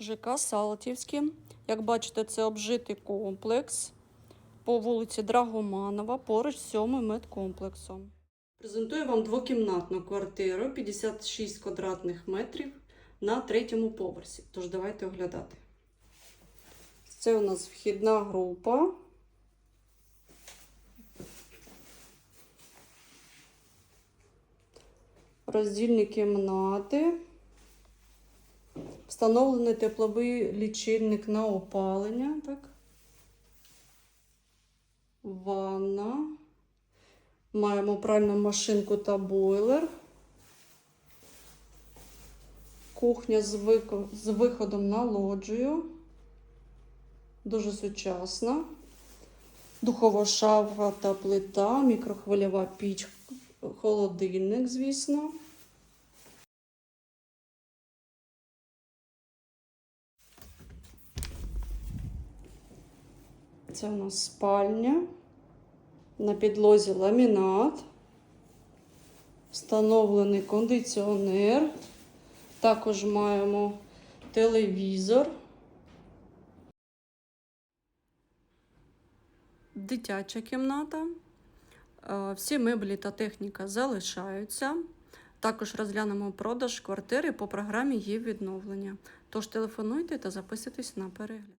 ЖК Салтівський. Як бачите, це обжитий комплекс по вулиці Драгоманова, поруч з сьомим медкомплексом. Презентую вам двокімнатну квартиру 56 квадратних метрів на третьому поверсі. Тож давайте оглядати. Це у нас вхідна група. Роздільні кімнати. Встановлений тепловий лічильник на опалення. Так. Ванна. Маємо пральну машинку та бойлер. Кухня з, виходом на лоджію. Дуже сучасна. Духова шафа та плита, мікрохвильова піч, холодильник, звісно. Це у нас спальня. На підлозі ламінат. Встановлений кондиціонер. Також маємо телевізор. Дитяча кімната. Е, Всі меблі та техніка залишаються. Також розглянемо продаж квартири по програмі є відновлення. Тож телефонуйте та записуйтесь на перегляд.